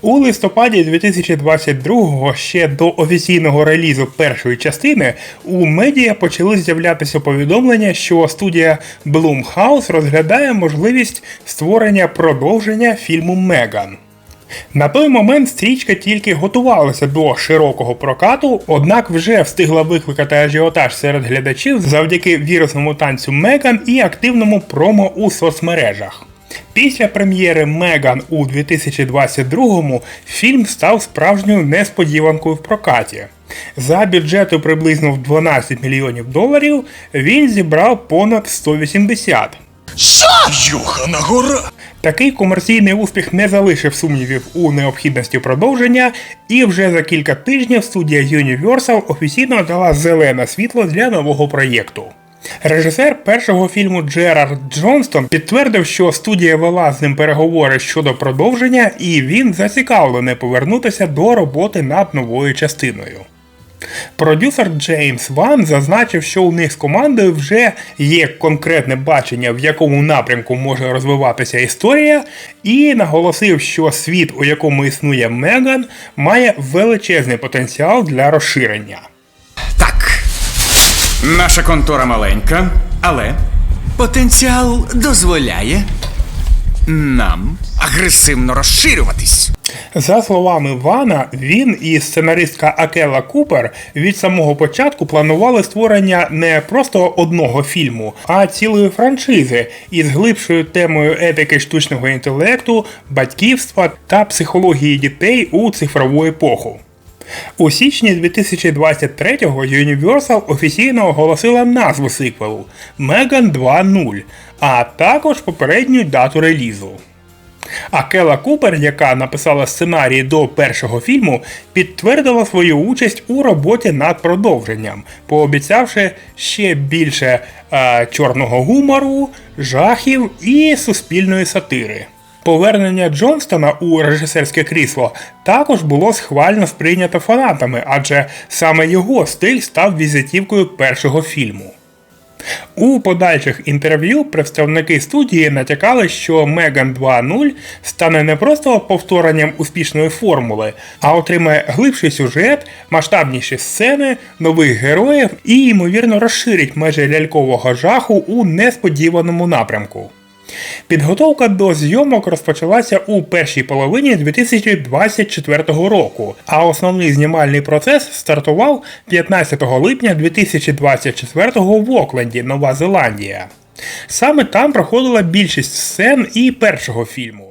У листопаді 2022-го, ще до офіційного релізу першої частини, у медіа почали з'являтися повідомлення, що студія Blumhouse розглядає можливість створення продовження фільму Меган. На той момент стрічка тільки готувалася до широкого прокату, однак вже встигла викликати ажіотаж серед глядачів завдяки вірусному танцю Меган і активному промо у соцмережах. Після прем'єри Меган у 2022-му фільм став справжньою несподіванкою в прокаті. За бюджету приблизно в 12 мільйонів доларів він зібрав понад 180. Йохана гора! Такий комерційний успіх не залишив сумнівів у необхідності продовження, і вже за кілька тижнів студія Universal офіційно дала зелене світло для нового проєкту. Режисер першого фільму Джерард Джонстон підтвердив, що студія вела з ним переговори щодо продовження, і він зацікавлений повернутися до роботи над новою частиною. Продюсер Джеймс Ван зазначив, що у них з командою вже є конкретне бачення, в якому напрямку може розвиватися історія, і наголосив, що світ, у якому існує Меган, має величезний потенціал для розширення. Наша контора маленька, але потенціал дозволяє нам агресивно розширюватись. За словами Вана, він і сценаристка Акела Купер від самого початку планували створення не просто одного фільму, а цілої франшизи із глибшою темою етики штучного інтелекту, батьківства та психології дітей у цифрову епоху. У січні 2023-го Universal офіційно оголосила назву сиквелу Megan 2.0, а також попередню дату релізу. А Кела Купер, яка написала сценарій до першого фільму, підтвердила свою участь у роботі над продовженням, пообіцявши ще більше е, чорного гумору, жахів і суспільної сатири. Повернення Джонстона у режисерське крісло також було схвально сприйнято фанатами, адже саме його стиль став візитівкою першого фільму. У подальших інтерв'ю представники студії натякали, що Меган 2.0 стане не просто повторенням успішної формули, а отримає глибший сюжет, масштабніші сцени, нових героїв і, ймовірно, розширить межі лялькового жаху у несподіваному напрямку. Підготовка до зйомок розпочалася у першій половині 2024 року, а основний знімальний процес стартував 15 липня 2024 в Окленді, Нова Зеландія. Саме там проходила більшість сцен і першого фільму.